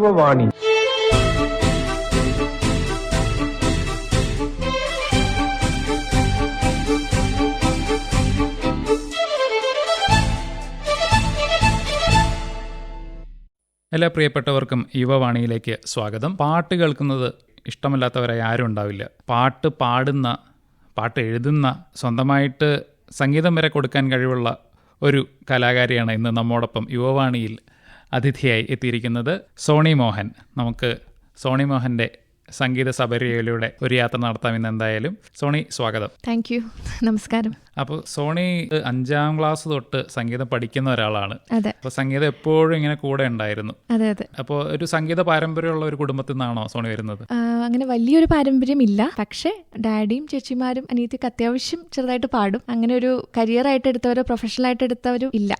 യുവവാണി എല്ലാ പ്രിയപ്പെട്ടവർക്കും യുവവാണിയിലേക്ക് സ്വാഗതം. പാട്ട് കേൾക്കുന്നത് ഇഷ്ടമല്ലാത്തവരായി ആരും ഉണ്ടാവില്ല. പാട്ട് പാടുന്ന പാട്ട് എഴുതുന്ന സ്വന്തമായിട്ട് സംഗീതം വരെ കൊടുക്കാൻ കഴിവുള്ള ഒരു കലാകാരിയാണ് ഇന്ന് നമ്മോടൊപ്പം യുവവാണിയിൽ അതിഥിയായി എത്തിയിരിക്കുന്നത് സോണി മോഹൻ. നമുക്ക് സോണി മോഹന്റെ സംഗീത സബരിയയിലൂടെ ഒരു യാത്ര നടത്താം ഇന്ന് എന്തായാലും. സോണി സ്വാഗതം. Thank you. നമസ്കാരം. അപ്പോൾ സോണി അഞ്ചാം ക്ലാസ് തൊട്ട് സംഗീതം പഠിക്കുന്ന ഒരാളാണ്. അപ്പൊ അപ്പോൾ സംഗീതം എപ്പോഴും ഇങ്ങനെ കൂടെ ഉണ്ടായിരുന്നു. അതെ അതെ. അപ്പോൾ ഒരു സംഗീത പാരമ്പര്യമുള്ള ഒരു കുടുംബത്തിൽ നിന്നാണോ സോണി വരുന്നത്? അങ്ങനെ വലിയൊരു പാരമ്പര്യം ഇല്ല പക്ഷേ ഡാഡിയും ചേച്ചിമാരും അനിയത്തിക്ക് അത്യാവശ്യം ചെറുതായിട്ട് പാടും. അങ്ങനെ ഒരു കരിയർ ആയിട്ട് എടുത്തവരോ പ്രൊഫഷണൽ ആയിട്ട് എടുത്തവരും ഇല്ല.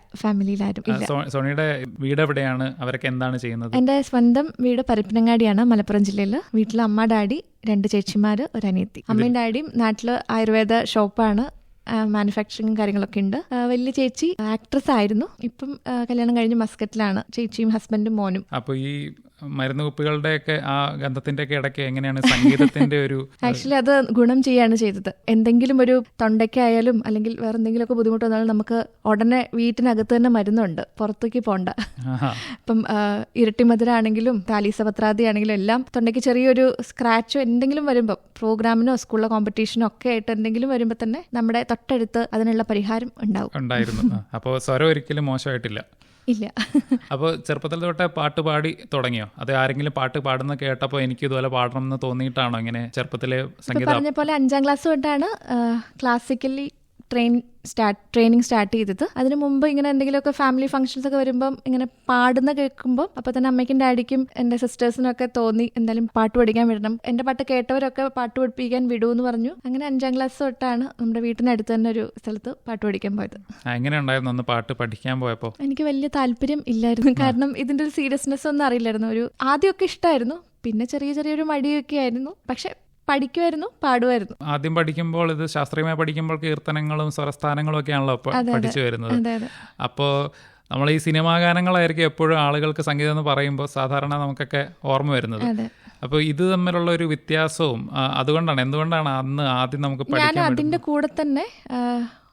സോ- സോണിയുടെ വീട് എവിടെയാണ്? അവരൊക്കെ എന്താണ് ചെയ്യുന്നത്? എന്റെ സ്വന്തം വീട് പരപ്പനങ്ങാടിയാണ് മലപ്പുറം ജില്ലയിൽ വീട്ടിൽ അമ്മ ഡാഡി രണ്ട് ചേച്ചിമാര് ഒരു അനിയത്തി. അമ്മയും ഡാഡിയും നാട്ടിൽ ആയുർവേദ ഷോപ്പാണ് മാനുഫാക്ചറിങ് കാര്യങ്ങളൊക്കെ ഉണ്ട്. വലിയ ചേച്ചി ആക്ട്രസ് ആയിരുന്നു. ഇപ്പം കല്യാണം കഴിഞ്ഞ് മസ്കറ്റിലാണ്. ചേച്ചിയും ഹസ്ബൻഡും മോനും. അപ്പോൾ ഈ മരുന്ന് കുപ്പികളുടെയൊക്കെ ആ ഗന്ധത്തിന്റെയൊക്കെ ഇടയ്ക്ക് എങ്ങനെയാണ് സംഗീതത്തിന്റെ ഒരു ആക്ച്വലി അത് ഗുണം ചെയ്യാണ് ചെയ്തത്. എന്തെങ്കിലും ഒരു തൊണ്ടയ്ക്കായാലും അല്ലെങ്കിൽ വേറെ എന്തെങ്കിലുമൊക്കെ ബുദ്ധിമുട്ട് വന്നാലും നമുക്ക് ഉടനെ വീട്ടിനകത്ത് തന്നെ മരുന്നുണ്ട്. പുറത്തേക്ക് പോണ്ട. ഇപ്പം ആ, ഇരട്ടിമധുര ആണെങ്കിലും എല്ലാം തൊണ്ടയ്ക്ക് ചെറിയൊരു സ്ക്രാച്ചോ എന്തെങ്കിലും വരുമ്പോൾ പ്രോഗ്രാമിനോ സ്കൂളിലോ കോമ്പറ്റീഷനോ ഒക്കെ ആയിട്ട് എന്തെങ്കിലും വരുമ്പോൾ തന്നെ നമ്മുടെ തൊട്ടടുത്ത് അതിനുള്ള പരിഹാരം ഉണ്ടാവും. ഉണ്ടായിരുന്നു. അപ്പോൾ സ്വരം ഒരിക്കലും മോശമായിട്ടില്ല. ഇല്ല. അപ്പോൾ ചെറുപ്പത്തിൽ തൊട്ടേ പാട്ട് പാടി തുടങ്ങിയോ? അത് ആരെങ്കിലും പാട്ട് പാടുന്ന കേട്ടപ്പോൾ എനിക്ക് ഇതുപോലെ പാടണം എന്ന് തോന്നിയിട്ടാണോ ഇങ്ങനെ ചെറുപ്പത്തിലെ സംഗീതം പറഞ്ഞ പോലെ അഞ്ചാം ക്ലാസ് തൊട്ടാണ് classically train start training start ചെയ്തത്. അതിന് മുമ്പ് ഇങ്ങനെ എന്തെങ്കിലുമൊക്കെ ഫാമിലി ഫംഗ്ഷൻസ് ഒക്കെ വരുമ്പം ഇങ്ങനെ പാടുന്ന കേൾക്കുമ്പോൾ അപ്പോൾ തന്നെ അമ്മയ്ക്കും ഡാഡിക്കും എന്റെ സിസ്റ്റേഴ്സിനൊക്കെ തോന്നി എന്തായാലും പാട്ട് പഠിക്കാൻ വിടണം. എന്റെ പാട്ട് കേട്ടവരൊക്കെ പാട്ട് പഠിപ്പിക്കാൻ വിടുമെന്ന് പറഞ്ഞു. അങ്ങനെ അഞ്ചാം ക്ലാസ് തൊട്ടാണ് നമ്മുടെ വീട്ടിനടുത്ത് തന്നെ ഒരു സ്ഥലത്ത് പാട്ട് പഠിക്കാൻ പോയത്. എങ്ങനെ ഉണ്ടായിരുന്നു പാട്ട് പഠിക്കാൻ പോയപ്പോൾ എനിക്ക് വലിയ താല്പര്യം ഇല്ലായിരുന്നു. കാരണം ഇതിന്റെ ഒരു സീരിയസ്നെസ് ഒന്നും അറിയില്ലായിരുന്നു. ഒരു ആദ്യമൊക്കെ ഇഷ്ടമായിരുന്നു പിന്നെ ചെറിയ ചെറിയൊരു മടിയൊക്കെ ആയിരുന്നു. പക്ഷെ പഠിക്കുമായിരുന്നു പാടുമായിരുന്നു ആദ്യം പഠിക്കുമ്പോൾ ഇത് ശാസ്ത്രീയമായി പഠിക്കുമ്പോൾ കീർത്തനങ്ങളും സ്വരസ്ഥാനങ്ങളും ഒക്കെയാണല്ലോ. പഠിച്ചു വരുന്നത്. അപ്പോൾ നമ്മൾ ഈ സിനിമാ ഗാനങ്ങളായിരിക്കും എപ്പോഴും ആളുകൾക്ക് സംഗീതം എന്ന് പറയുമ്പോൾ സാധാരണ നമുക്കൊക്കെ ഓർമ്മ വരുന്നത്. അപ്പൊ അപ്പോൾ ഇത് തമ്മിലുള്ള ഒരു വ്യത്യാസവും അതുകൊണ്ടാണ് എന്തുകൊണ്ടാണ് അന്ന് ആദ്യം നമുക്ക് ഞാൻ അതിന്റെ കൂടെ തന്നെ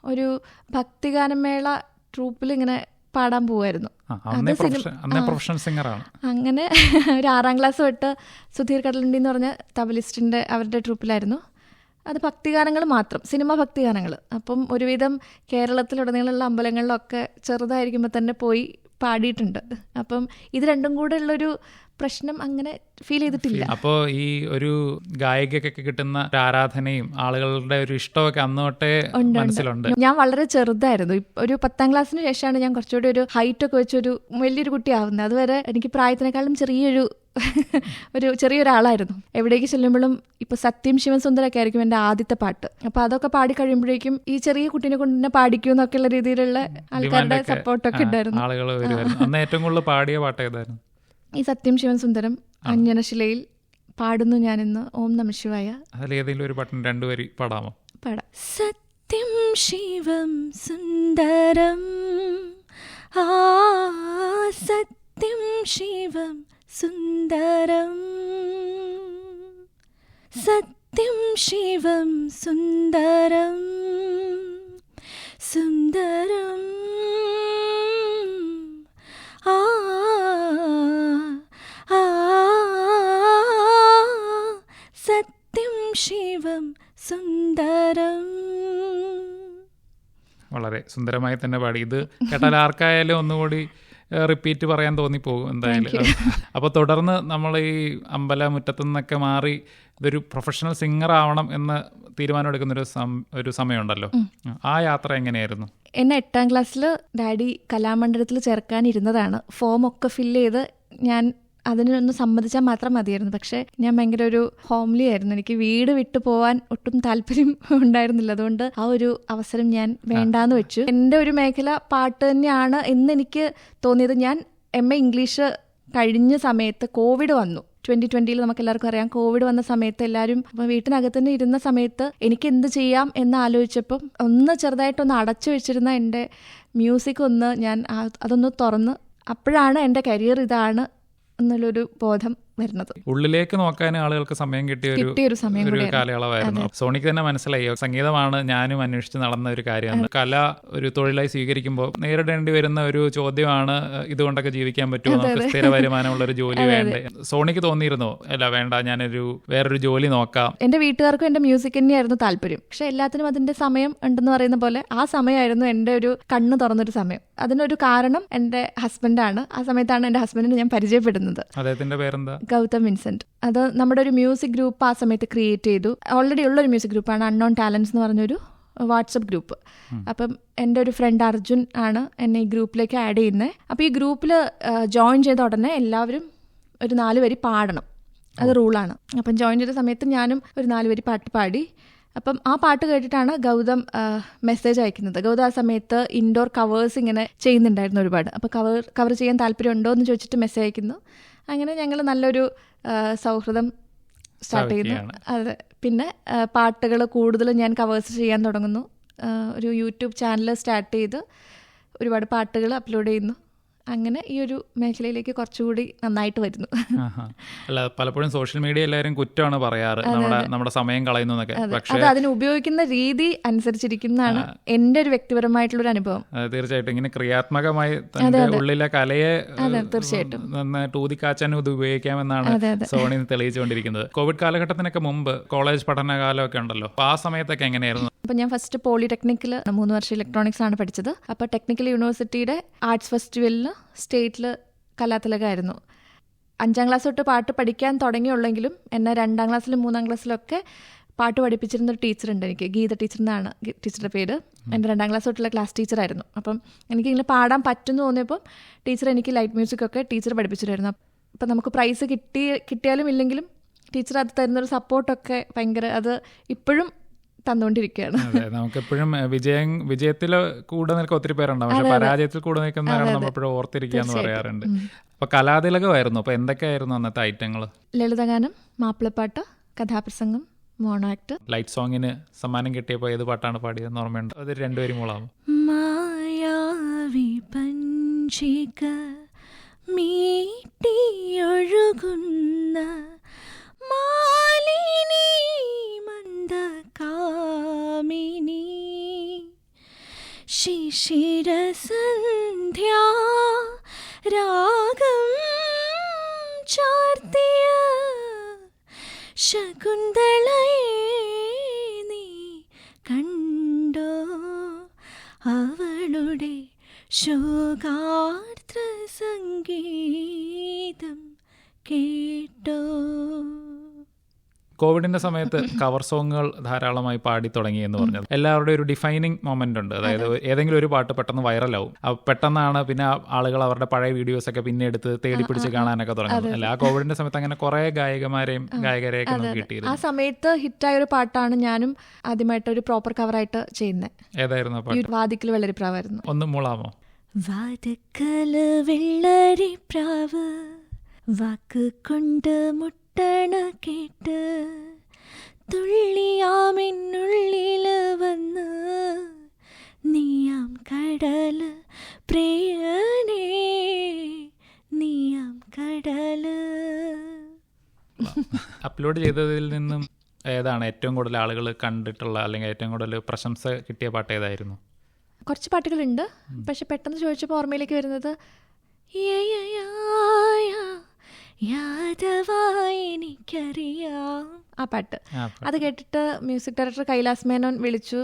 ഒരു ഭക്തിഗാനമേള ട്രൂപ്പിൽ ഇങ്ങനെ പാടാൻ പോവായിരുന്നു. അങ്ങനെ ഒരു ആറാം ക്ലാസ് തൊട്ട് സുധീർ കടലണ്ടി എന്ന് പറഞ്ഞ തബലിസ്റ്റിന്റെ അവരുടെ ട്രൂപ്പിലായിരുന്നു. അത് ഭക്തിഗാനങ്ങൾ മാത്രം സിനിമ ഭക്തിഗാനങ്ങൾ. അപ്പം ഒരുവിധം കേരളത്തിലുടനീളമുള്ള അമ്പലങ്ങളിലൊക്കെ ചെറുതായിരിക്കുമ്പോൾ തന്നെ പോയി പാടിയിട്ടുണ്ട്. അപ്പം ഇത് രണ്ടും കൂടെ ഉള്ളൊരു പ്രശ്നം അങ്ങനെ ഫീൽ ചെയ്തിട്ടില്ല. അപ്പോൾ ഈ ഒരു ഗായികക്കൊക്കെ കിട്ടുന്ന ആരാധനയും ആളുകളുടെ ഒരു ഇഷ്ടമൊക്കെ അന്ന് തൊട്ടേ മനസ്സിലുണ്ട്. ഞാൻ വളരെ ചെറുതായിരുന്നു. ഒരു പത്താം ക്ലാസ്സിന് ശേഷമാണ് ഞാൻ കുറച്ചുകൂടി ഒരു ഹൈറ്റ് ഒക്കെ വെച്ചൊരു വലിയൊരു കുട്ടിയാവുന്നത്. അതുവരെ എനിക്ക് പ്രായത്തിനേക്കാളും ചെറിയൊരു ഒരു ചെറിയൊരാളായിരുന്നു. എവിടേക്ക് ചെല്ലുമ്പോഴും ഇപ്പൊ സത്യം ശിവൻ സുന്ദരൊക്കെ ആയിരിക്കും എന്റെ ആദ്യത്തെ പാട്ട്. അപ്പൊ അതൊക്കെ പാടി കഴിയുമ്പോഴേക്കും ഈ ചെറിയ കുട്ടീനെ കൊണ്ട് തന്നെ പാടിക്കൂ എന്നൊക്കെയുള്ള രീതിയിലുള്ള ആൾക്കാരുടെ സപ്പോർട്ടൊക്കെ ഉണ്ടായിരുന്നു. ഏറ്റവും കൂടുതൽ പാടിയ പാട്ട് ഏതായിരുന്നു? ഈ സത്യം ശിവൻ സുന്ദരം അഞ്ജനശിലയിൽ പാടുന്നു ഞാൻ ഇന്ന് ഓം നമ ശിവായ. അതിൽ ഒരു ഒരു പാട്ടിന് രണ്ടുപേരി പാടാമോ? പാടാം. സത്യം ശിവം സുന്ദരം ആ സത്യം ശിവം സുന്ദരം സത്യം ശിവം സുന്ദരം സുന്ദരമായി തന്നെ പാടി. ഇത് കേട്ടാൽ ആർക്കായാലും ഒന്നുകൂടി റിപ്പീറ്റ് പറയാൻ തോന്നിപ്പോകും എന്തായാലും. അപ്പോൾ തുടർന്ന് നമ്മൾ ഈ അമ്പല മുറ്റത്തു നിന്നൊക്കെ മാറി ഇതൊരു പ്രൊഫഷണൽ സിംഗർ ആവണം എന്ന് തീരുമാനമെടുക്കുന്ന ഒരു സം ഒരു സമയമുണ്ടല്ലോ. ആ യാത്ര എങ്ങനെയായിരുന്നു? എന്നെ എട്ടാം ക്ലാസ്സിൽ ഡാഡി കലാമണ്ഡലത്തിൽ ചേർക്കാനിരുന്നതാണ് ഫോം ഒക്കെ ഫില്ല് ചെയ്ത് ഞാൻ അതിനൊന്ന് സമ്മതിച്ചാൽ മാത്രം മതിയായിരുന്നു. പക്ഷേ ഞാൻ ഭയങ്കര ഒരു ഹോംലി ആയിരുന്നു. എനിക്ക് വീട് വിട്ടു പോവാൻ ഒട്ടും താല്പര്യം ഉണ്ടായിരുന്നില്ല. അതുകൊണ്ട് ആ ഒരു അവസരം ഞാൻ വേണ്ടാന്ന് വെച്ചു. എന്റെ ഒരു മേഖല പാട്ട് തന്നെയാണ് എന്ന് എനിക്ക് തോന്നിയത്. ഞാൻ എം എ ഇംഗ്ലീഷ് കഴിഞ്ഞ സമയത്ത് കോവിഡ് വന്നു. ട്വന്റി ട്വന്റിയിൽ നമുക്ക് എല്ലാവർക്കും അറിയാം. കോവിഡ് വന്ന സമയത്ത് എല്ലാവരും വീട്ടിനകത്ത് തന്നെ ഇരുന്ന സമയത്ത് എനിക്ക് എന്ത് ചെയ്യാം എന്ന് ആലോചിച്ചപ്പം ഒന്ന് ചെറുതായിട്ടൊന്ന് അടച്ചു വെച്ചിരുന്ന എന്റെ മ്യൂസിക് ഒന്ന് ഞാൻ അതൊന്ന് തുറന്ന് അപ്പോഴാണ് എന്റെ കരിയർ ഇതാണ് എന്നുള്ളൊരു ബോധം വരുന്നത്. ഉള്ളിലേക്ക് നോക്കാൻ ആളുകൾക്ക് സമയം കിട്ടിയ ഒരു സമയം ഒരു കാലയളവായിരുന്നു. സോണിക്ക് തന്നെ മനസ്സിലായി സംഗീതമാണ് ഞാനും അന്വേഷിച്ച് നടന്ന ഒരു കാര്യമാണ്. കല ഒരു തൊഴിലായി സ്വീകരിക്കുമ്പോൾ നേരിടേണ്ടി വരുന്ന ഒരു ചോദ്യമാണ് ഇതുകൊണ്ടൊക്കെ ജീവിക്കാൻ പറ്റുമോ? നമുക്ക് സ്ഥിര വരുമാനമുള്ള ഒരു ജോലി വേണ്ടേ? സോണിക്ക് തോന്നിയിരുന്നോ അല്ല വേണ്ട ഞാനൊരു വേറൊരു ജോലി നോക്കാം. എന്റെ വീട്ടുകാർക്കും എന്റെ മ്യൂസിക് തന്നെയായിരുന്നു താല്പര്യം. പക്ഷെ എല്ലാത്തിനും അതിന്റെ സമയം ഉണ്ടെന്ന് പറയുന്ന പോലെ ആ സമയമായിരുന്നു എന്റെ ഒരു കണ്ണ് തുറന്നൊരു സമയം. അതിനൊരു കാരണം എന്റെ ഹസ്ബൻഡാണ് ആ സമയത്താണ് എന്റെ ഹസ്ബൻഡിനെ ഞാൻ പരിചയപ്പെടുന്നത്. അദ്ദേഹത്തിന്റെ പേരെന്താ? ഗൗതം വിൻസെന്റ്. അത് നമ്മുടെ ഒരു മ്യൂസിക് ഗ്രൂപ്പ് ആ സമയത്ത് ക്രിയേറ്റ് ചെയ്തു. ഓൾറെഡി ഉള്ള ഒരു മ്യൂസിക് ഗ്രൂപ്പാണ് അൺനോൺ ടാലൻസ് എന്ന് പറഞ്ഞൊരു വാട്സപ്പ് ഗ്രൂപ്പ്. അപ്പം എന്റെ ഒരു ഫ്രണ്ട് അർജുൻ ആണ് എന്നെ ഈ ഗ്രൂപ്പിലേക്ക് ആഡ് ചെയ്യുന്നത് അപ്പോൾ ഈ ഗ്രൂപ്പിൽ ജോയിൻ ചെയ്ത ഉടനെ എല്ലാവരും ഒരു നാല് വരി പാടണം. അത് റൂളാണ് അപ്പം ജോയിൻ ചെയ്ത സമയത്ത് ഞാനും ഒരു നാല് വരി പാട്ട് പാടി. അപ്പം ആ പാട്ട് കേട്ടിട്ടാണ് ഗൗതം മെസ്സേജ് അയക്കുന്നത്. ഗൗതം ആ സമയത്ത് ഇൻഡോർ കവേഴ്സ് ഇങ്ങനെ ചെയ്യുന്നുണ്ടായിരുന്നു ഒരുപാട്. അപ്പോൾ കവർ കവർ ചെയ്യാൻ താല്പര്യമുണ്ടോ എന്ന് ചോദിച്ചിട്ട് മെസ്സേജ് അയക്കുന്നു. അങ്ങനെ ഞങ്ങൾ നല്ലൊരു സൗഹൃദം സ്റ്റാർട്ട് ചെയ്യുന്നു അതെ. പിന്നെ പാട്ടുകൾ കൂടുതൽ ഞാൻ കവേഴ്സ് ചെയ്യാൻ തുടങ്ങുന്നു. ഒരു യൂട്യൂബ് ചാനൽ സ്റ്റാർട്ട് ചെയ്ത് ഒരുപാട് പാട്ടുകൾ അപ്ലോഡ് ചെയ്യുന്നു. അങ്ങനെ ഈ ഒരു മേഖലയിലേക്ക് കുറച്ചുകൂടി നന്നായിട്ട് വരുന്നു. അല്ല പലപ്പോഴും സോഷ്യൽ മീഡിയ എല്ലാവരും കുറ്റമാണ് പറയാറ്. നമ്മുടെ നമ്മുടെ സമയം കളയുന്നു അത്. അതിന് ഉപയോഗിക്കുന്ന രീതി അനുസരിച്ചിരിക്കുന്നതാണ് എന്റെ ഒരു വ്യക്തിപരമായിട്ടുള്ള ഒരു അനുഭവം. തീർച്ചയായിട്ടും. ഇങ്ങനെ ക്രിയാത്മകമായി തന്റെ ഉള്ളിലെ കലയെ തീർച്ചയായിട്ടും. നന്നായിട്ട് ഊതിക്കാച്ചാനും ഇത് ഉപയോഗിക്കാമെന്നാണ്. സോണി തെളിയിച്ചുകൊണ്ടിരിക്കുന്നത്. കോവിഡ് കാലഘട്ടത്തിനൊക്കെ മുമ്പ് കോളേജ് പഠനകാലമൊക്കെ ഉണ്ടല്ലോ. ആ സമയത്തൊക്കെ എങ്ങനെയായിരുന്നു? അപ്പം ഞാൻ ഫസ്റ്റ് പോളിടെക്നിക്കിൽ മൂന്ന് വർഷം ഇലക്ട്രോണിക്സ് ആണ് പഠിച്ചത്. അപ്പോൾ ടെക്നിക്കൽ യൂണിവേഴ്സിറ്റിയുടെ ആർട്സ് ഫെസ്റ്റിവലിൽ സ്റ്റേറ്റിൽ കലാതിലകമായിരുന്നു അഞ്ചാം ക്ലാസ് തൊട്ട് പാട്ട് പഠിക്കാൻ തുടങ്ങിയുള്ളെങ്കിലും എന്നെ രണ്ടാം ക്ലാസ്സിലും മൂന്നാം ക്ലാസ്സിലൊക്കെ പാട്ട് പഠിപ്പിച്ചിരുന്ന ഒരു ടീച്ചറുണ്ട് എനിക്ക്. ഗീത ടീച്ചർ എന്നാണ് ടീച്ചറുടെ പേര്. എന്റെ രണ്ടാം ക്ലാസ് തൊട്ടുള്ള ക്ലാസ് ടീച്ചറായിരുന്നു. അപ്പം എനിക്ക് ഇങ്ങനെ പാടാൻ പറ്റുമെന്ന് തോന്നിയപ്പം ടീച്ചർ എനിക്ക് ലൈറ്റ് മ്യൂസിക് ഒക്കെ ടീച്ചർ പഠിപ്പിച്ചിട്ടായിരുന്നു അപ്പം നമുക്ക് പ്രൈസ് കിട്ടി കിട്ടിയാലും ഇല്ലെങ്കിലും ടീച്ചർ അത് തരുന്നൊരു സപ്പോർട്ടൊക്കെ ഭയങ്കര അത് ഇപ്പോഴും തന്നുകൊണ്ടിരിക്കുകയാണ് അതെ നമുക്കെപ്പോഴും വിജയം വിജയത്തിൽ കൂടെ നിൽക്കുന്ന ഒത്തിരി പേരുണ്ടാവും പക്ഷെ പരാജയത്തിൽ കൂടെ നിൽക്കുന്നവരാണ് നമ്മളെപ്പോഴും ഓർത്തിരിക്കുക എന്ന് പറയാറുണ്ട്. അപ്പൊ കലാതിലകമായിരുന്നു. അപ്പൊ എന്തൊക്കെയായിരുന്നു അന്നത്തെ ഐറ്റങ്ങൾ ലളിതഗാനം മാപ്പിളപ്പാട്ട് കഥാപ്രസംഗം മോണോ ആക്ട്. ലൈറ്റ് സോങ്ങിന് സമ്മാനം കിട്ടിയപ്പോൾ ഏത് പാട്ടാണ് പാടിയതെന്ന് ഓർമ്മയുണ്ട്? അത് രണ്ടുപേരും മൂളാവും മായാവി പഞ്ചിക മീട്ടിയൊഴുകുന്ന മാലിനി ശിശിരസന്ധ്യാ രാഗം ചാർത്തിയ ശകുന്തളയെ നീ കണ്ടോ? അവളുടെ ശോകാർദ്ര സംഗീതം കേട്ടോ. കോവിഡിന്റെ സമയത്ത് കവർ സോങ്ങുകൾ ധാരാളമായി പാടി തുടങ്ങി എന്ന് പറഞ്ഞത്. എല്ലാവരുടെയും ഒരു ഡിഫൈനിങ് മൊമെന്റ് ഉണ്ട്. അതായത് ഏതെങ്കിലും ഒരു പാട്ട് പെട്ടെന്ന് വൈറലാവും പെട്ടെന്നാണ് പിന്നെ ആ ആളുകൾ അവരുടെ പഴയ വീഡിയോസ് ഒക്കെ പിന്നെ എടുത്ത് തേടി പിടിച്ച് കാണാനൊക്കെ തുടങ്ങുന്നത്. അല്ല ആ കോവിഡിന്റെ സമയത്ത് അങ്ങനെ കുറെ ഗായകമാരെയും ഗായകരെയൊക്കെ നമുക്ക് ആ സമയത്ത് ഹിറ്റായ ഒരു പാട്ടാണ് ഞാനും ആദ്യമായിട്ട് ഒരു പ്രോപ്പർ കവറായിട്ട് ചെയ്യുന്നത് ഏതായിരുന്നു പാട്ട്? വാദിക്കൽ വെള്ളരിപ്രാവായിരുന്നു. ഒന്ന് മൂളാമോ? വാതുക്കൽ വെള്ളരി പ്രാവ് വാക്ക് കൊണ്ട് മുട്ടണ കേട്ട് തുള്ളിയാമെന്നുള്ളിൽ വന്ന് നീയാം കടൽ പ്രിയനേ നീയാം കടൽ. അപ്ലോഡ് ചെയ്തതിൽ നിന്നും ഏതാണ് ഏറ്റവും കൂടുതൽ ആളുകൾ കണ്ടിട്ടുള്ള അല്ലെങ്കിൽ ഏറ്റവും കൂടുതൽ പ്രശംസ കിട്ടിയ പാട്ട് ഏതായിരുന്നു? കുറച്ച് പാട്ടുകളുണ്ട്. പക്ഷെ പെട്ടെന്ന് ചോദിച്ചപ്പോൾ ഓർമ്മയിലേക്ക് വരുന്നത് യാദവായി എനിക്കറിയാം. ആ പാട്ട്. അത് കേട്ടിട്ട് മ്യൂസിക് ഡയറക്ടർ കൈലാസ് മേനോൻ വിളിച്ചു.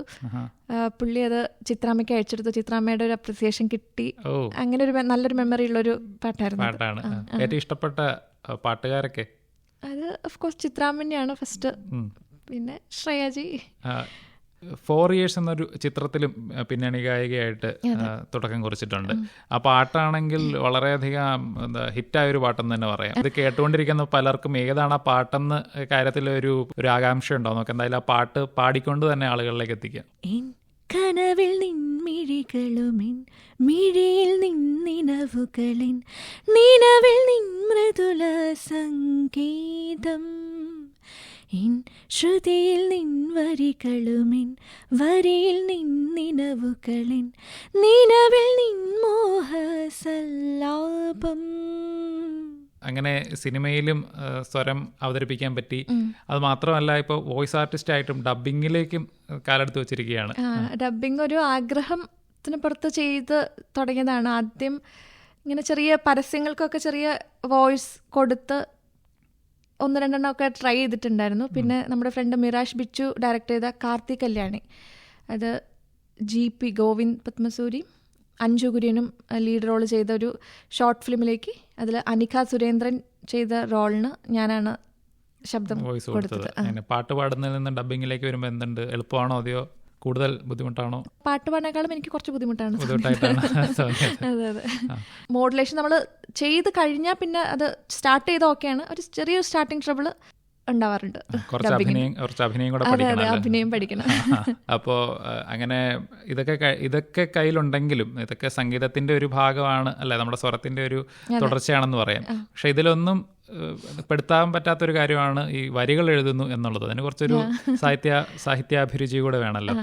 പുള്ളി അത് ചിത്രാമ്മയ്ക്ക് അയച്ചെടുത്തു. ചിത്രാമ്മയുടെ ഒരു അപ്രിസിയേഷൻ കിട്ടി. അങ്ങനെ ഒരു നല്ലൊരു മെമ്മറി ഉള്ളൊരു പാട്ടായിരുന്നു. പാട്ടാണ്. ഏറ്റവും ഇഷ്ടപ്പെട്ട പാട്ടുകാരൊക്കെ? അത് ഓഫ് കോഴ്സ് ചിത്രാമ്മനെയാണ് ഫസ്റ്റ് പിന്നെ ശ്രേയാജി. ഫോർ ഇയേഴ്സ് എന്നൊരു ചിത്രത്തിലും പിന്നണി ഗായികയായിട്ട് തുടക്കം കുറിച്ചിട്ടുണ്ട്. ആ പാട്ടാണെങ്കിൽ വളരെയധികം എന്താ ഹിറ്റായ ഒരു പാട്ടെന്ന് തന്നെ പറയാം. ഇത് കേട്ടുകൊണ്ടിരിക്കുന്ന പലർക്കും ഏതാണ് ആ പാട്ടെന്ന് കാര്യത്തിൽ ഒരു ഒരു ആകാംക്ഷ ഉണ്ടോ? നമുക്ക് എന്തായാലും ആ പാട്ട് പാടിക്കൊണ്ട് തന്നെ ആളുകളിലേക്ക് എത്തിക്കാം. കനവിൽ നിൻമിഴികളുമിൻ മിഴിയിൽ നിൻ നിനവുകളിൻ നിനവിൽ നിൻ മൃദുല സംഗീതം. ഇൻ ശ്രുതിയിൽ നിൻ വരികളുമിൻ വരിയിൽ നിൻ നിന്നിനവുകളിൻ നിനവിൽ നിൻ മോഹ സല്ലാപം അങ്ങനെ സിനിമയിലും സ്വരം അവതരിപ്പിക്കാൻ പറ്റി. അത് മാത്രമല്ല ഇപ്പോൾ വോയിസ് ആർട്ടിസ്റ്റ് ആയിട്ടും ഡബിങ്ങിലേക്കും കാലെടുത്ത് വെച്ചിരിക്കുകയാണ്. ഡബിങ് ഒരു ആഗ്രഹത്തിന് പുറത്ത് ചെയ്ത് തുടങ്ങിയതാണ്. ആദ്യം ഇങ്ങനെ ചെറിയ പരസ്യങ്ങൾക്കൊക്കെ ചെറിയ വോയിസ് കൊടുത്ത് ഒന്ന് രണ്ടെണ്ണം ഒക്കെ ട്രൈ ചെയ്തിട്ടുണ്ടായിരുന്നു. പിന്നെ നമ്മുടെ ഫ്രണ്ട് മിറാഷ് ബിച്ചു ഡയറക്റ്റ് ചെയ്ത കാർത്തി കല്യാണി. അത് ജി പി ഗോവിന്ദ് പത്മസൂരി അഞ്ജു കുര്യനും ലീഡ് റോൾ ചെയ്ത ഒരു ഷോർട്ട് ഫിലിമിലേക്ക് അതിൽ അനിക സുരേന്ദ്രൻ ചെയ്ത റോളിന് ഞാനാണ് ശബ്ദം വോയിസ് കൊടുത്തത്. പാട്ട് പാടുന്നതിൽ നിന്ന് ഡബിങ്ങിലേക്ക് വരുമ്പോൾ എന്തുണ്ട്? എളുപ്പമാണോ അതെയോ? കൂടുതൽ ബുദ്ധിമുട്ടാണോ? പാട്ട് പാടിനേക്കാളും എനിക്ക് കുറച്ച് ബുദ്ധിമുട്ടാണ്. മോഡുലേഷൻ നമ്മൾ ചെയ്ത് കഴിഞ്ഞാൽ പിന്നെ അത് സ്റ്റാർട്ട് ചെയ്ത ഓക്കെയാണ് ഒരു ചെറിയൊരു സ്റ്റാർട്ടിങ് ട്രബിൾ ഉണ്ടാവാറുണ്ട്. കുറച്ച് അഭിനയം കുറച്ച് അഭിനയം കൂടെ പഠിക്കണം അഭിനയം പഠിക്കണം. അപ്പോൾ അങ്ങനെ ഇതൊക്കെ ഇതൊക്കെ കയ്യിലുണ്ടെങ്കിലും ഇതൊക്കെ സംഗീതത്തിന്റെ ഒരു ഭാഗമാണ് അല്ലെ? നമ്മുടെ സ്വരത്തിന്റെ ഒരു തുടർച്ചയാണെന്ന് പറയാം. പക്ഷെ ഇതിലൊന്നും പെടുത്താൻ പറ്റാത്തൊരു കാര്യമാണ് ഈ വരികൾ എഴുതുന്നു എന്നുള്ളത്. അതിന് കുറച്ചൊരു സാഹിത്യ സാഹിത്യാഭിരുചി കൂടെ വേണമല്ലോ.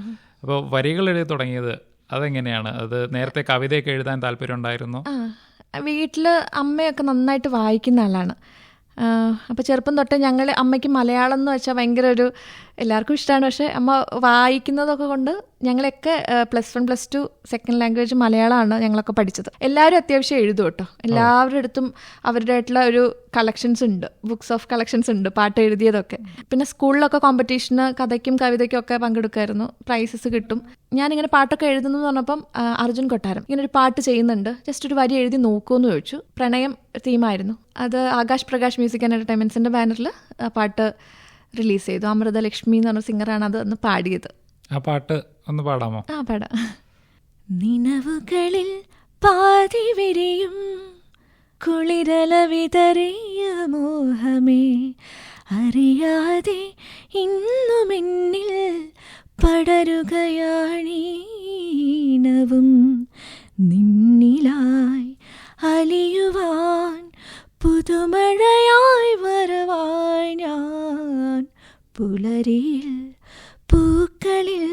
അപ്പോൾ വരികൾ എഴുതി തുടങ്ങിയത് അതെങ്ങനെയാണ്? അത് നേരത്തെ കവിതയൊക്കെ എഴുതാൻ താല്പര്യം ഉണ്ടായിരുന്നു വീട്ടിൽ അമ്മയൊക്കെ നന്നായിട്ട് വായിക്കുന്ന ആളാണ്. അപ്പോൾ ചെറുപ്പം തൊട്ട് ഞങ്ങൾ അമ്മയ്ക്ക് മലയാളം എന്ന് വെച്ചാൽ ഭയങ്കര ഒരു എല്ലാവർക്കും ഇഷ്ടമാണ് പക്ഷേ അമ്മ വായിക്കുന്നതൊക്കെ കൊണ്ട് ഞങ്ങളൊക്കെ plus one plus two second language മലയാളമാണ് ഞങ്ങളൊക്കെ പഠിച്ചത്. എല്ലാവരും അത്യാവശ്യം എഴുതും കേട്ടോ. എല്ലാവരുടെ അടുത്തും അവരുടേതായിട്ടുള്ള ഒരു കളക്ഷൻസ് ഉണ്ട്. ബുക്സ് ഓഫ് കളക്ഷൻസ് ഉണ്ട് പാട്ട് എഴുതിയതൊക്കെ. പിന്നെ സ്കൂളിലൊക്കെ കോമ്പറ്റീഷന് കഥയ്ക്കും കവിതയ്ക്കും ഒക്കെ പങ്കെടുക്കുമായിരുന്നു പ്രൈസസ് കിട്ടും. ഞാനിങ്ങനെ പാട്ടൊക്കെ എഴുതുന്നു പറഞ്ഞപ്പം അർജുൻ കൊട്ടാരം ഇങ്ങനെ ഒരു പാട്ട് ചെയ്യുന്നുണ്ട്. ജസ്റ്റ് ഒരു വരി എഴുതി നോക്കുമെന്ന് ചോദിച്ചു. പ്രണയം തീമായിരുന്നു അത് ആകാശ് പ്രകാശ് മ്യൂസിക് ആൻഡ് എന്റർടൈൻമെന്റ്സിന്റെ ബാനറിൽ പാട്ട് റിലീസ് ചെയ്തു അമൃത ലക്ഷ്മി എന്ന് പറഞ്ഞ സിംഗറാണ് അത് അന്ന് പാടിയത്. ആ പാട്ട് ഒന്ന് പാടാമോ? ആ പാടാം. നിനവുകളിൽ പാതി വിരിയും കുളിരല വിതറിയ മോഹമേ അറിയാതെ ഇന്നുമെന്നിൽ പടരുകയാണീനവും നിന്നിലായി അലിയുവാൻ പുതുമഴയായി വരവായി ഞാൻ പുലരിയിൽ പൂക്കളിൽ.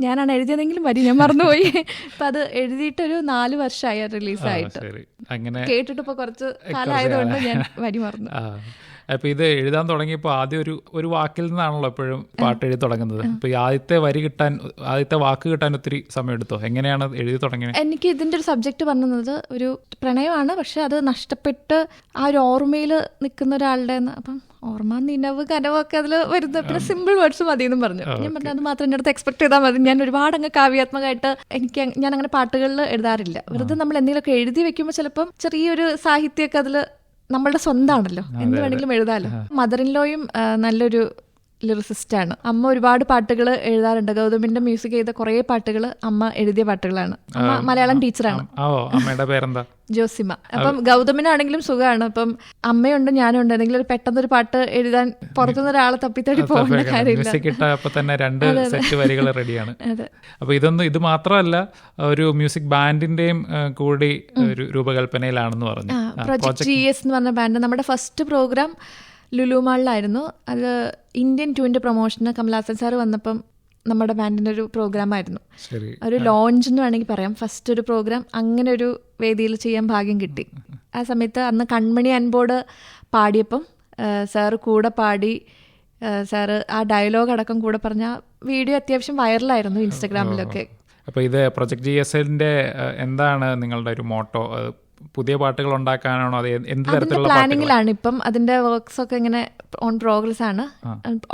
ഞാനാണ് എഴുതിയതെങ്കിലും വരി ഞാൻ മറന്നുപോയി. അപ്പൊ അത് എഴുതിയിട്ടൊരു നാല് വർഷമായി റിലീസായിട്ട്. കേട്ടിട്ടിപ്പോ കുറച്ച് കാലമായതുകൊണ്ട് ഞാൻ വരി മറന്നു. അപ്പൊ ഇത് എഴുതാൻ തുടങ്ങിയപ്പോൾ ആദ്യം ഒരു ഒരു വാക്കിൽ നിന്നാണല്ലോ എപ്പോഴും പാട്ട് എഴുതി തുടങ്ങുന്നത്. അപ്പൊ ഈ ആദ്യത്തെ വരി കിട്ടാൻ ആദ്യത്തെ വാക്ക് കിട്ടാൻ ഒത്തിരി സമയം എടുത്തോ എങ്ങനെയാണ് എഴുതി തുടങ്ങിയത്? എനിക്ക് ഇതിന്റെ ഒരു സബ്ജക്റ്റ് പറഞ്ഞത് ഒരു പ്രണയമാണ് പക്ഷെ അത് നഷ്ടപ്പെട്ട് ആ ഒരു ഓർമ്മയിൽ നിൽക്കുന്ന ഒരാളുടെ അപ്പം ഓർമ്മ നിലവ് കനവൊക്കെ അതിൽ വരുന്ന പിന്നെ സിമ്പിൾ വേർഡ്സ് മതി എന്നും പറഞ്ഞു. ഞാൻ പറഞ്ഞു അത് മാത്രം എന്റെ അടുത്ത് എക്സ്പെക്ട് ചെയ്താൽ മതി. ഞാൻ ഒരുപാട് അങ്ങ് കാവ്യാത്മകമായിട്ട് എനിക്ക് ഞാൻ അങ്ങനെ പാട്ടുകളിൽ എഴുതാറില്ല. വെറുതെ നമ്മൾ എന്തെങ്കിലുമൊക്കെ എഴുതി വെക്കുമ്പോൾ ചിലപ്പം ചെറിയൊരു സാഹിത്യമൊക്കെ അതിൽ നമ്മളുടെ സ്വന്തമാണല്ലോ എന്ത് വേണമെങ്കിലും എഴുതാമല്ലോ മദറിൻ ലോയും നല്ലൊരു ലിറിസിസ്റ്റ് ആണ്. അമ്മ ഒരുപാട് പാട്ടുകൾ എഴുതാറുണ്ട്. ഗൗതമിന്റെ മ്യൂസിക് ചെയ്ത കുറേ പാട്ടുകൾ അമ്മ എഴുതിയ പാട്ടുകളാണ്. അമ്മ മലയാളം ടീച്ചറാണ് അമ്മയുടെ പേരെന്താ? ജോസിമ അപ്പം ഗൗതമിനാണെങ്കിലും സുഖമാണ്. അപ്പം അമ്മയുണ്ട് ഞാനുണ്ട്. എന്തെങ്കിലും ഒരു പെട്ടെന്നൊരു പാട്ട് എഴുതാൻ പുറത്തുനിന്ന് ഒരാളെ തപ്പിത്തടി പോകേണ്ട കാര്യമില്ല. രണ്ട് സെറ്റ് വരികൾ റെഡിയാണ് അപ്പൊ ഇതൊന്നും ഇത് മാത്രമല്ല ഒരു മ്യൂസിക് ബാൻഡിന്റെയും കൂടി ഒരു രൂപകൽപ്പനയിലാണെന്ന് പറഞ്ഞു. പ്രൊജക്ട് ജി എസ് എന്ന് പറഞ്ഞ ബാൻഡ് നമ്മുടെ ഫസ്റ്റ് പ്രോഗ്രാം ലുലു മാളിലായിരുന്നു. അത് ഇന്ത്യൻ ടൂവിന്റെ പ്രൊമോഷന് കമലാസൻ സാർ വന്നപ്പം നമ്മുടെ ബാൻഡിന്റെ ഒരു പ്രോഗ്രാം ആയിരുന്നു ശരി. ഒരു ലോഞ്ച് എന്ന് വേണമെങ്കിൽ പറയാം. ഫസ്റ്റ് ഒരു പ്രോഗ്രാം അങ്ങനെ ഒരു വേദിയിൽ ചെയ്യാൻ ഭാഗ്യം കിട്ടി. ആ സമയത്ത് അന്ന് കൺമണി അൻപോട് പാടിയപ്പം സാറ് കൂടെ പാടി സാറ് ആ ഡയലോഗ് അടക്കം കൂടെ പറഞ്ഞ വീഡിയോ അത്യാവശ്യം വൈറലായിരുന്നു ഇൻസ്റ്റഗ്രാമിലൊക്കെ. അപ്പൊ ഇത് പ്രൊജക്ട് ജി എസ് എല്ലിന്റെ എന്താണ് നിങ്ങളുടെ ഒരു മോട്ടോ പുതിയ പാട്ടുകൾ ഉണ്ടാക്കാനാണോ? അത് എന്ത് തരത്തിലുള്ള പ്ലാനിങ്ങിലാണ് ഇപ്പം അതിന്റെ വർക്ക്സ് ഒക്കെ ഇങ്ങനെ ഓൺ പ്രോഗ്രസ് ആണ്.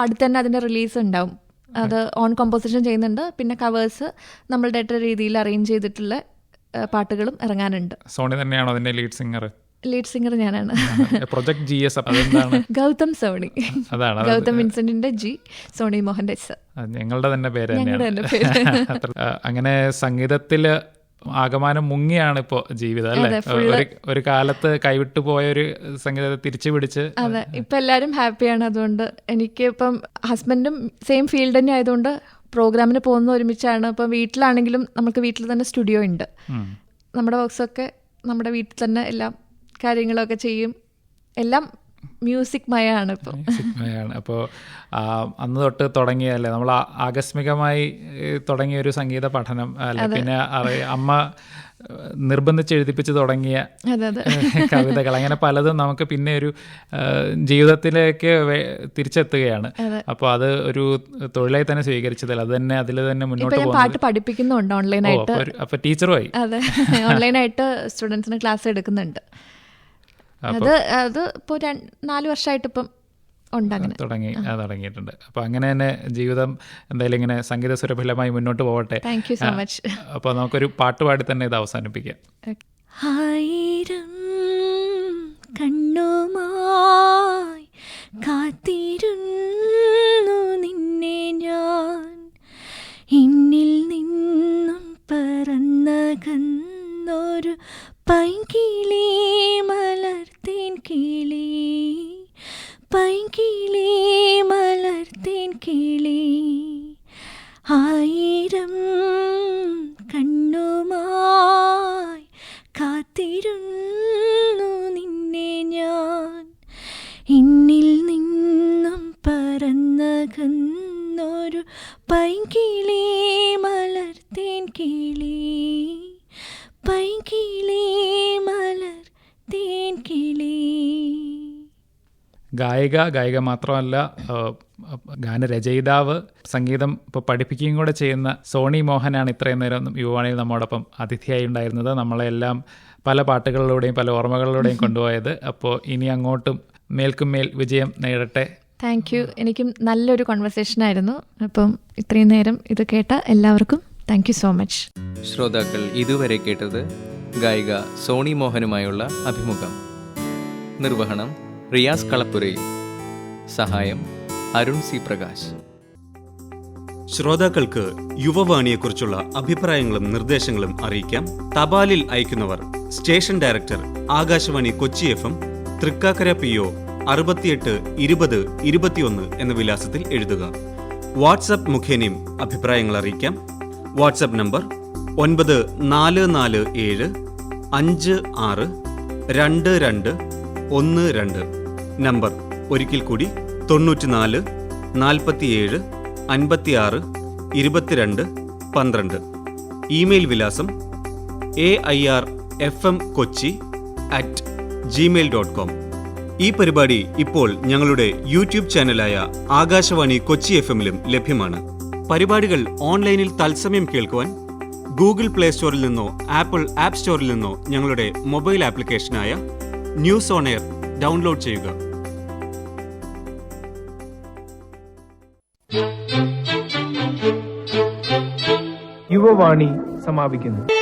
അടുത്ത് തന്നെ അതിന്റെ റിലീസ് ഉണ്ടാവും. അത് ഓൺ കോമ്പോസിഷൻ ചെയ്യുന്നുണ്ട്. പിന്നെ കവേഴ്സ് നമ്മളുടെ രീതിയിൽ അറേഞ്ച് ചെയ്തിട്ടുള്ള പാട്ടുകളും ഇറങ്ങാനുണ്ട്. സോണി തന്നെയാണോ അതിന്റെ ലീഡ് സിംഗർ ലീഡ് സിംഗർ ഞാനാണ്. Project G S Gautham Soni. അതാണ്. ഗൗതം വിൻസെന്റിന്റെ ജി സോണി മോഹൻ ഞങ്ങളുടെ തന്നെ പേര് അങ്ങനെ സംഗീതത്തിൽ ആകമാനം മുങ്ങിയാണ് ഇപ്പോ ജീവിതം അല്ലെ? ഒരു ഒരു കാലത്ത് കൈവിട്ടു പോയ ഒരു സംഗീതത്തെ തിരിച്ചു പിടിച്ച് അതെ ഇപ്പൊ എല്ലാരും ഹാപ്പിയാണ്. അതുകൊണ്ട് എനിക്ക് ഇപ്പം ഹസ്ബൻഡും സെയിം ഫീൽഡ് തന്നെ ആയതുകൊണ്ട് പ്രോഗ്രാമിന് പോകുന്ന ഒരുമിച്ചാണ്. ഇപ്പം വീട്ടിലാണെങ്കിലും നമുക്ക് വീട്ടിൽ തന്നെ സ്റ്റുഡിയോ ഉണ്ട്. നമ്മുടെ വർക്ക്സൊക്കെ നമ്മുടെ വീട്ടിൽ തന്നെ എല്ലാം കാര്യങ്ങളൊക്കെ ചെയ്യും. എല്ലാം മ്യൂസിക് മയാണ് ഇപ്പോൾ മയാണ് അപ്പോൾ അന്ന് തൊട്ട് തുടങ്ങിയല്ലേ നമ്മൾ ആകസ്മികമായി തുടങ്ങിയ ഒരു സംഗീത പഠനം അല്ലെ? പിന്നെ അമ്മ നിർബന്ധിച്ച് എഴുതിപ്പിച്ച് തുടങ്ങിയ കവിതകൾ. അങ്ങനെ പലതും നമുക്ക് പിന്നെ ഒരു ജീവിതത്തിലേക്ക് തിരിച്ചെത്തുകയാണ്. അപ്പൊ അപ്പോൾ അത് ഒരു തൊഴിലായി തന്നെ സ്വീകരിച്ചതിൽ അത് തന്നെ അതിൽ തന്നെ മുന്നോട്ട് പാട്ട് പഠിപ്പിക്കുന്നുണ്ട് ഓൺലൈനായിട്ട് അപ്പോൾ ടീച്ചറുമായി ഓൺലൈനായിട്ട് സ്റ്റുഡൻസിന് ക്ലാസ് എടുക്കുന്നുണ്ട്. അത് അത് ഇപ്പോൾ നാല് വർഷമായിട്ട് ഇപ്പം തുടങ്ങി തുടങ്ങിയിട്ടുണ്ട്. അപ്പോൾ അങ്ങനെ തന്നെ ജീവിതം എന്തായാലും ഇങ്ങനെ സംഗീത സുരഭിലമായി മുന്നോട്ട് പോവട്ടെ താങ്ക് യു സോ മച്ച് അപ്പോൾ നമുക്കൊരു പാട്ട് പാടി തന്നെ ഇത് അവസാനിപ്പിക്കാം. ആയിരം കണ്ണുമായി കാത്തിരുന്നു നിന്നെ ഞാൻ. എന്നിൽ നിന്നും പറന്നകന്നൊരു பைங்கிலே மலர்த்தேன் கீழே. பைங்கிலே மலர்த்தேன் கீழே. ஆ ഗായിക ഗായിക മാത്രമല്ല ഗാന ഗാനരചയിതാവ് സംഗീതം ഇപ്പോൾ പഠിപ്പിക്കുകയും കൂടെ ചെയ്യുന്ന സോണി മോഹനാണ് ഇത്രയും നേരം യുവാണിയിൽ നമ്മോടൊപ്പം അതിഥിയായി ഉണ്ടായിരുന്നത്. നമ്മളെല്ലാം പല പാട്ടുകളിലൂടെയും പല ഓർമ്മകളിലൂടെയും കൊണ്ടുപോയത്. അപ്പോൾ ഇനി അങ്ങോട്ടും മേൽക്കും മേൽ വിജയം നേടട്ടെ. താങ്ക് യു എനിക്കും നല്ലൊരു കോൺവെർസേഷൻ ആയിരുന്നു. അപ്പം ഇത്രയും നേരം ഇത് കേട്ട എല്ലാവർക്കും താങ്ക് യു സോ മച്ച് ശ്രോതാക്കൾ ഇതുവരെ കേട്ടത് ഗായിക സോണി മോഹനുമായുള്ള അഭിമുഖം. നിർവഹണം റിയാസ് കളപ്പുരയിൽ. സഹായം അരുൺ സി പ്രകാശ്. ശ്രോതാക്കൾക്ക് യുവവാണിയെക്കുറിച്ചുള്ള അഭിപ്രായങ്ങളും നിർദ്ദേശങ്ങളും അറിയിക്കാം. തപാലിൽ അയക്കുന്നവർ station director Akashvani Kochi F M Thrikkakara P O അറുപത്തിയെട്ട് ഇരുപത് ഇരുപത്തിയൊന്ന് എന്ന വിലാസത്തിൽ എഴുതുക. വാട്സപ്പ് മുഖേനയും അഭിപ്രായങ്ങൾ അറിയിക്കാം. വാട്സപ്പ് നമ്പർ ഒൻപത് നാല് നാല് ഏഴ് അഞ്ച് ആറ് രണ്ട് രണ്ട് ഒന്ന് രണ്ട്. നമ്പർ. ഒരിക്കൽ കൂടി തൊണ്ണൂറ്റിനാല് നാൽപ്പത്തിയേഴ് അൻപത്തിയാറ് ഇരുപത്തിരണ്ട് പന്ത്രണ്ട്. ഇമെയിൽ വിലാസം A I R F M Kochi at Gmail dot com ഈ പരിപാടി ഇപ്പോൾ ഞങ്ങളുടെ യൂട്യൂബ് ചാനലായ ആകാശവാണി കൊച്ചി എഫ് എമ്മിലും ലഭ്യമാണ്. പരിപാടികൾ ഓൺലൈനിൽ തത്സമയം കേൾക്കുവാൻ ഗൂഗിൾ പ്ലേ സ്റ്റോറിൽ നിന്നോ ആപ്പിൾ ആപ്പ് സ്റ്റോറിൽ നിന്നോ ഞങ്ങളുടെ മൊബൈൽ ആപ്ലിക്കേഷനായ ന്യൂസ് ഓൺ എയർ ഡൗൺലോഡ് ചെയ്യുക. യുവവാണി സമാപിക്കുന്നു.